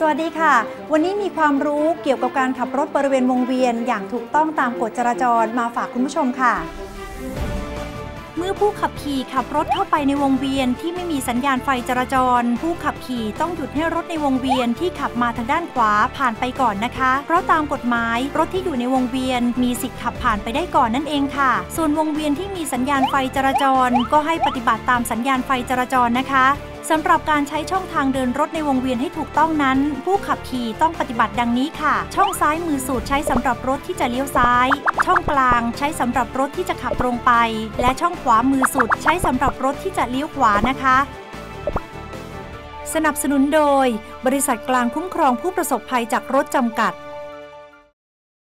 สวัสดีค่ะ วันนี้มีความรู้เกี่ยวกับการขับรถบริเวณวงเวียนอย่างถูกต้องตามกฎจราจรมาฝากคุณผู้ชมค่ะ เมื่อผู้ขับขี่ขับรถเข้าไปในวงเวียนที่ไม่มีสัญญาณไฟจราจร ผู้ขับขี่ต้องหยุดให้รถในวงเวียนที่ขับมาทางด้านขวาผ่านไปก่อนนะคะ เพราะตามกฎหมายรถที่อยู่ในวงเวียนมีสิทธิ์ขับผ่านไปได้ก่อนนั่นเองค่ะ ส่วนวงเวียนที่มีสัญญาณไฟจราจร ก็ให้ปฏิบัติตามสัญญาณไฟจราจรนะคะ สำหรับการใช้ช่องทางเดินรถในวงเวียนให้ถูกต้องนั้น ผู้ขับขี่ต้องปฏิบัติดังนี้ค่ะ ช่องซ้ายมือสูดใช้สำหรับรถที่จะเลี้ยวซ้าย ช่องกลางใช้สำหรับรถที่จะขับตรงไป และช่องขวามือสุดใช้สำหรับรถที่จะเลี้ยวขวานะคะสนับสนุนโดย บริษัทกลางคุ้มครองผู้ประสบภัยจากรถจำกัด